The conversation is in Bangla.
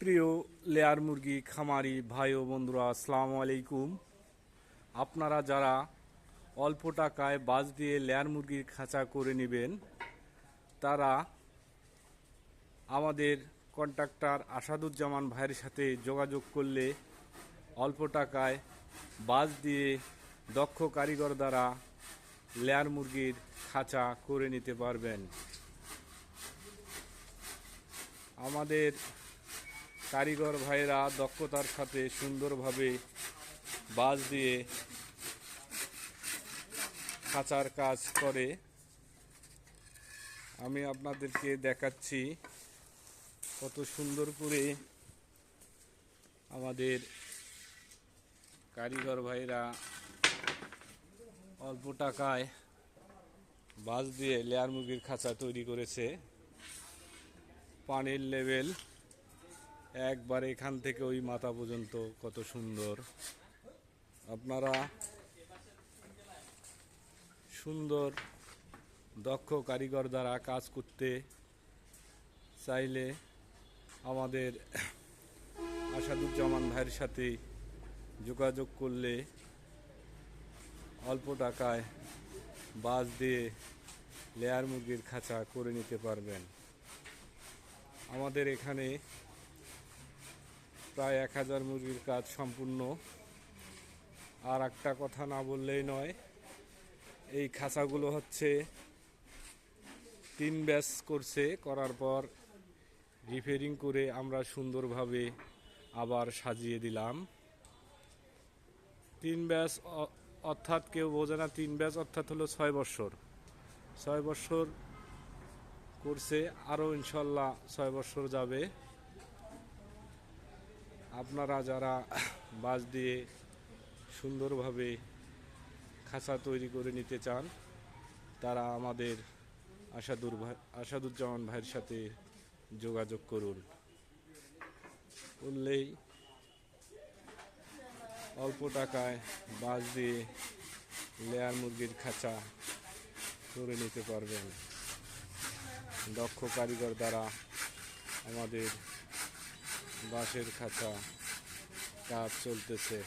প্রিয় লেয়ার মুরগি, খামারি, ভাই ও বন্ধুরা, আসসালামু আলাইকুম। আপনারা যারা অল্প টাকায় বাজ দিয়ে লেয়ার মুরগির খাঁচা করে নেবেন, তারা আমাদের কন্ট্রাক্টর আসাদুজ্জামান ভাইয়ের সাথে যোগাযোগ করলে অল্প টাকায় বাজ দিয়ে দক্ষ কারিগর দ্বারা লেয়ার মুরগির খাঁচা করে নিতে পারবেন। আমাদের কারিগর ভাইয়েরা দক্ষতার সাথে সুন্দরভাবে বাঁশ দিয়ে খাঁচার কাজ করে। আমি আপনাদেরকে দেখাচ্ছি কত সুন্দর করে আমাদের কারিগর ভাইরা অল্প টাকায় বাঁশ দিয়ে লেয়ার মুরগির খাঁচা তৈরি করেছে। পানির লেভেল একবার এখান থেকে ওই মাথা পর্যন্ত কত সুন্দর। আপনারা সুন্দর, দক্ষ কারিগর দ্বারা কাজ করতে চাইলে আমাদের আসাদুজ্জামান ভাইয়ের সাথে যোগাযোগ করলে অল্প টাকায় বাস দিয়ে লেয়ার মুরগির খাঁচা করে নিতে পারবেন। আমাদের এখানে প্রায় এক হাজার মুরগির কাজ সম্পূর্ণ। আর একটা কথা না বললেই নয়, এই খাঁচাগুলো হচ্ছে তিন ব্যাচ করছে, করার পর রিপেয়ারিং করে আমরা সুন্দরভাবে আবার সাজিয়ে দিলাম। তিন ব্যাচ অর্থাৎ কেউ বোঝে না, তিন ব্যাচ অর্থাৎ হলো ছয় বছর। ছয় বছর করছে, আরও ইনশাল্লাহ ছয় বছর যাবে। আপনারা যারা বাস দিয়ে সুন্দরভাবে খাঁচা তৈরি করে নিতে চান, তারা আমাদের আসাদুর ভাই আসাদুজ্জামান ভাইয়ের সাথে যোগাযোগ করুন। করলেই অল্প টাকায় বাস দিয়ে লেয়ার মুরগির খাঁচা করে নিতে পারবেন। দক্ষ কারিগর দ্বারা আমাদের বাঁশের খাঁচা কাজ চলতেছে।